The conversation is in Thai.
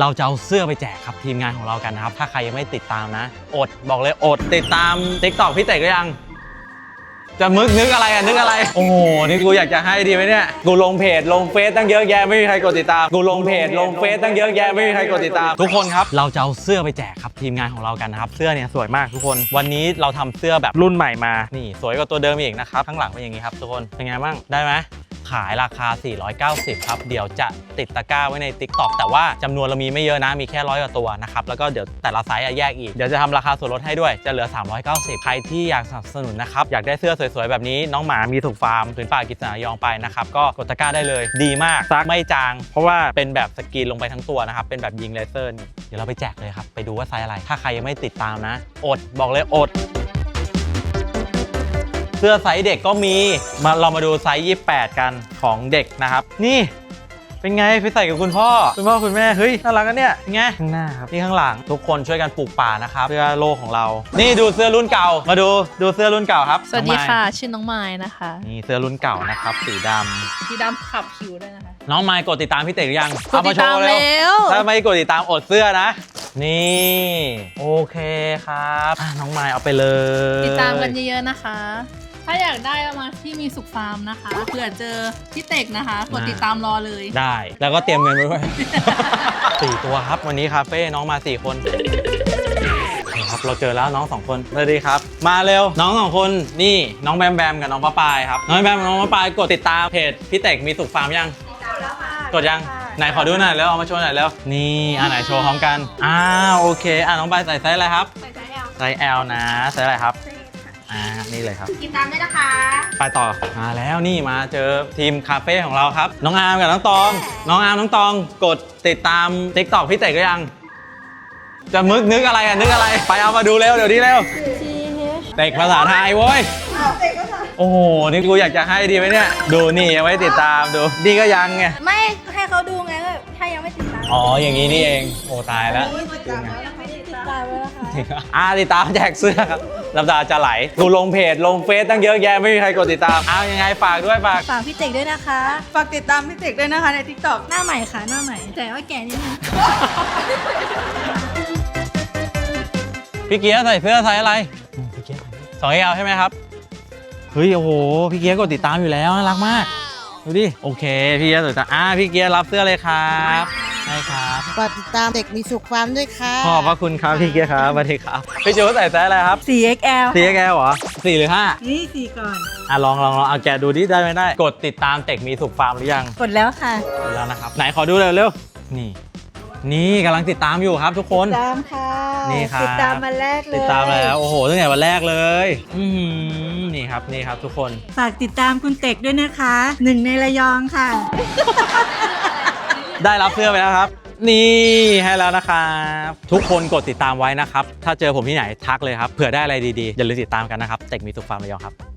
เราจะเอาเสื้อไปแจกครับทีมงานของเรากันนะครับ ถ้าใครยังไม่ติดตามนะ อดบอกเลยอดติดตาม t ิ k t o k พี่เต๋ก็ยัง จะมึกนึกอะไรอะนึกอะไร โอ้โหนี่กูอยากจะให้ดีไหมเนี่ยกูลงเพจลงเฟซตั้งเยอะแยะไม่มีใครกดติดตามกูลงเพจลงเฟซตั้งเยอะแยะไม่มีใครกดติดตาม ทุกคนครับเราจะเอาเสื้อไปแจกครับทีมงานของเรากันนะครับ เสื้อเนี่ยสวยมากทุกคน วันนี้เราทำเสื้อแบบรุ่นใหม่มานี่ สวยกว่าตัวเดิมอีกนะครับข้างหลังเป็นอย่างนี้ครับทุกคนเป็นไงบ้างได้ไหม ขายราคา 490 ครับ เดี๋ยวจะติดตะกร้าไว้ใน Tik t o k แต่ว่าจำนวนเรามีไม่เยอะนะ มีแค่ร้อยกว่าตัวนะครับ แล้วก็เดี๋ยวแต่ละไซส์อะแยกอีก เดี๋ยวจะทำราคาส่วนลดให้ด้วย จะเหลือ 390 ใครที่อยากสนับสนุนนะครับ อยากได้เสื้อสวยๆ แบบนี้ น้องหมามีถูกฟาร์มผืนป่ากิจนายองไปนะครับ ก็กดตะกร้าได้เลย ดีมาก ซักไม่จาง เพราะว่าเป็นแบบสกรีนลงไปทั้งตัวนะครับ เป็นแบบยิงเลเซอร์ เดี๋ยวเราไปแจกเลยครับ ไปดูว่าไซส์อะไร ถ้าใครยังไม่ติดตามนะ อด บอกเลยอด สื้อไซส์เด็กก็มีมาเรามาดูไซส์ 28 กันของเด็กนะครับ นี่เป็นไงไปใส่กับคุณพ่อ คุณพ่อคุณแม่ เฮ้ย น่ารักกันเนี่ยเป็นไงข้างหน้าครับนี่ข้างหลังทุกคนช่วยกันปลูกป่านะครับเพื่อโลกของเรา นี่ดูเสื้อรุ่นเก่ามาดูดูเสื้อรุ่นเก่าครับสวัสดีน้องไมค่ะ ชื่อน้องไม้นะคะ นี่เสื้อรุ่นเก่านะครับสีดำพี่ดำขับผิวด้วยนะคะ น้องไมค์กดติดตามพี่เต๋หรือยังกดติดตามเอเร็แล้วถ้าไม่กดติดตามอดเสื้อนะ นี่ โอเคครับอะน้องไมค์เอาไปเลย ติดตามกันเยอะๆนะคะ ถ้าอยากได้เอามาที่มีสุขฟาร์มนะคะเผื่อเจอพี่เต็กนะคะ กดติดตามรอเลย ได้ แล้วก็เตรียมเงินไว้ด้วย สี่ตัวครับ วันนี้คาเฟ่น้องมาสี่คนนี่ครับ เราเจอแล้วน้องสองคนสวัสดีครับ มาเร็ว น้องสองคนนี่น้องแบมแบมกับน้องป้าปายครับ น้องแบมกับน้องป้าปายกดติดตามเพจพี่เต็กมีสุขฟาร์มยัง กดยัง ไหนขอดูหน่อยแล้วเอามาโชว์หน่อยแล้ว นี่อ่าไหนโชว์พร้อมกัน อ้าวโอเค อะน้องปายใส่ไซส์อะไรครับ ใส่ไซส์ L ไซส์ L นะไซส์อะไรครับ อ่านี่เลยครับ ติดตามด้วยนะคะ ไปต่อมาแล้วนี่มาเจอทีมคาเฟ่ของเราครับ น้องอาร์มกับน้องตอง น้องอาร์มน้องตองกดติดตาม t ิ k t o k พี่เต๋ก็ยัง จะมึกนึกอะไรอะนึกอะไร ไปเอามาดูเร็วเดี๋ยวนี้เร็วเด็กภาษาไทยเว้ย โอ้โห นี่กูอยากจะให้ดีไหมเนี่ย ดูนี่ยังไม่ติดตามดู นี่ก็ยังไง ไม่ให้เขาดูไงก็ถ้ายังไม่ติดตาม อ๋อ อย่างนี้นี่เอง โอ้ตายแล้ว ติดตามแล้วนะคะติดตามแล้วนะคะอ่าติดตามแจกเสื้อครับ น้ำตาจะไหลกูลงเพจลงเฟซตั้งเยอะแยะไม่มีใครกดติดตามเอายังไงฝากด้วยฝากฝากพี่เจกด้วยนะคะ ฝากติดตามพี่เจกด้วยนะคะใน TikTok หน้าใหม่ค่ะหน้าใหม่ แต่ว่าแก่นิดนึง พี่เกียร์ใส่เสื้อไซส์อะไรพี่เกียร์สองเอลใช่ไหมครับเฮ้ยโอ้โหพี่เกียร์กดติดตามอยู่แล้วน่ารักมากดูดิโอเค พี่เกียร์กดติดตามอ่าพี่เกียร์รับเสื้อเลยครับ ใช่ครับฝากติดตามเด็กมีสุขฟาร์มด้วยค่ะขอบพระคุณครับพี่เกียร์ครับสวัสดีครับพี่จูใส่ไซส์อะไรครับ 4XL 4 XL เหรอ4หรือนี่สี่ก่อน5อะลองลองลองเอาแกะดูดิได้ไม่ได้ กดติดตามเต็กมีสุขฟาร์มหรือยังกดแล้วค่ะกดแล้วนะครับ ไหนขอดูเร็วเร็วนี่ นี่กำลังติดตามอยู่ครับทุกคน ตามค่ะนี่ครับ ติดตามมาแรกเลยติดตามแล้วโอ้โหตั้งแต่วันแรกเลยอือหือนี่ครับนี่ครับทุกคน ฝากติดตามคุณเต็กด้วยนะคะ หนึ่งในระยองค่ะ ได้รับเสื้อไปแล้วครับ นี่ให้แล้วนะครับทุกคนกดติดตามไว้นะครับ ถ้าเจอผมที่ไหนทักเลยครับเผื่อได้อะไรดีๆ อย่าลืมติดตามกันนะครับเต็กมีสุขฟาร์มระยองครับ